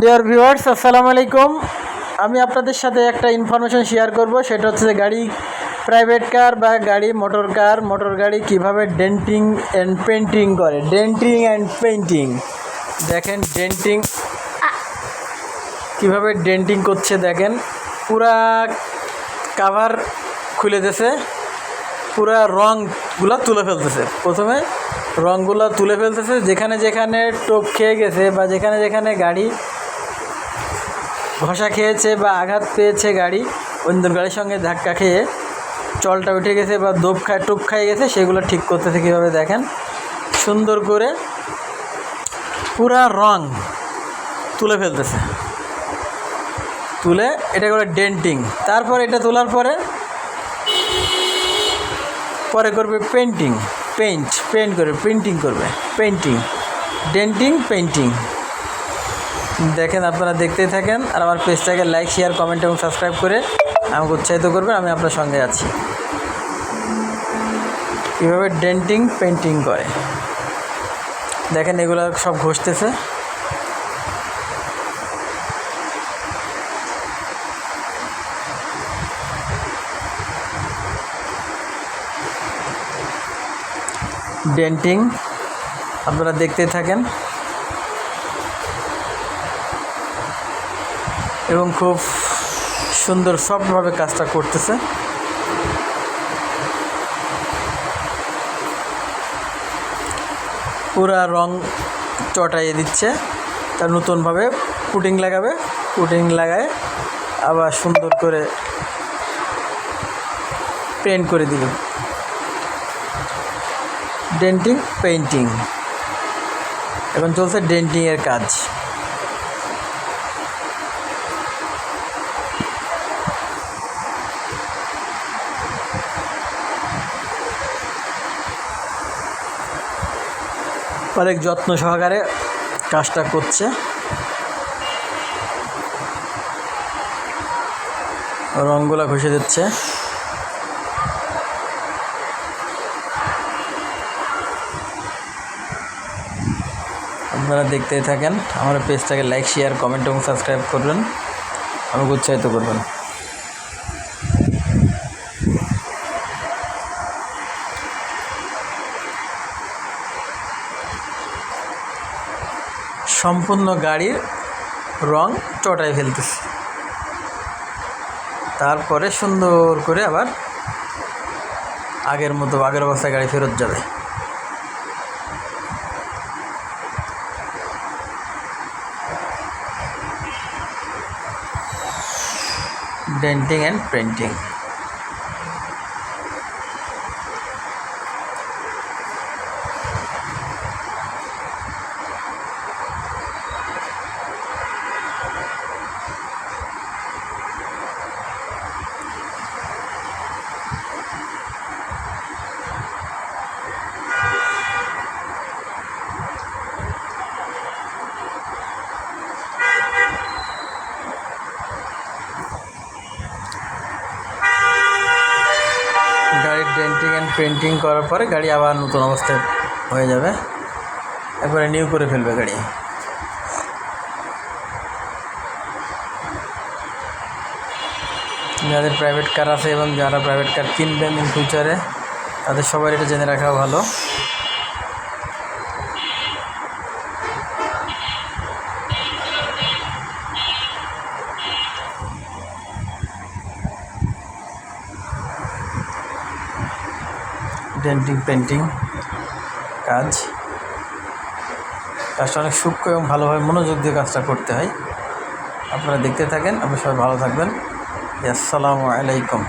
Dear viewers আসসালামু আলাইকুম। আমি আপনাদের সাথে একটা ইনফরমেশন শেয়ার করব, সেটা হচ্ছে গাড়ি প্রাইভেট কার বা গাড়ি মোটর কার মোটর গাড়ি কীভাবে ডেন্টিং অ্যান্ড পেন্টিং করে। ডেন্টিং অ্যান্ড পেন্টিং দেখেন ডেন্টিং কীভাবে ডেন্টিং করছে, দেখেন। পুরা কাভার খুলে দিয়েছে। পুরা রঙগুলো তুলে ফেলতেছে। প্রথমে রঙগুলো তুলে ফেলতেছে, যেখানে যেখানে টোপ খেয়ে গেছে বা যেখানে যেখানে গাড়ি ঘষা খেয়েছে বা আঘাত পেয়েছে গাড়ি অন্য গাড়ির সঙ্গে ধাক্কা খেয়ে চলটা উঠে গেছে বা দোপ খায়, টোপ খাই গেছে, সেগুলো ঠিক করতেছে কীভাবে দেখেন। সুন্দর করে পুরা রং তুলে ফেলতেছে। তুলে এটা করে ডেন্টিং। তারপর এটা তোলার পরে পরে করবে পেন্টিং পেইন্ট পেন্ট করবে পেন্টিং করবে। পেন্টিং ডেন্টিং পেন্টিং দেখেন, আপনারা দেখতেই থাকেন। আর আমার পেজটাকে লাইক শেয়ার কমেন্ট এবং সাবস্ক্রাইব করে আমাকে উৎসাহিত করবেন, আমি আপনার সঙ্গে আছি। কীভাবে ডেন্টিং পেন্টিং করে? দেখেন, এগুলো সব ঘষতেছে। ডেন্টিং আপনারা দেখতে থাকেন। এবং খুব সুন্দর সফটভাবে কাজটা করতেছে। পুরা রং চটাইয়ে দিচ্ছে। তার নতুনভাবে পুটিং লাগাবে, পুটিং লাগায় আবার সুন্দর করে পেন্ট করে দিবে। ডেন্টিং পেইন্টিং এখন চলছে ডেন্টিংয়ের কাজ। অনেক যত্ন সহকারে কাজটা করছে। রঙগুলো ঘষে দিচ্ছে। আপনারা দেখতেই থাকেন। আমার পেজটাকে লাইক শেয়ার কমেন্ট এবং সাবস্ক্রাইব করবেন। আমাকে উৎসাহিত করবেন। সম্পূর্ণ গাড়ির রং চটাই ফেলতেছে। তারপরে সুন্দর করে আবার আগের মতো আগের অবস্থায় গাড়ি ফেরত যাবে। ডেন্টিং অ্যান্ড পেন্টিং গাড়ির ডেন্টিং অ্যান্ড পেন্টিং করার পরে গাড়ি আবার নতুন অবস্থায় হয়ে যাবে। একবারে নিউ করে ফেলবে গাড়ি। যাদের প্রাইভেট কার আছে এবং যারা প্রাইভেট কার কিনবেন ইন ফিউচারে তাদের সবাই এটা জেনে রাখা ভালো। ডেন্টিং, পেন্টিং কাজ। কাজটা অনেক সূক্ষ্ম এবং ভালোভাবে মনোযোগ দিয়ে কাজটা করতে হয়। আপনারা দেখতে থাকেন আপনি সবাই ভালো থাকবেন। আসসালামু আলাইকুম।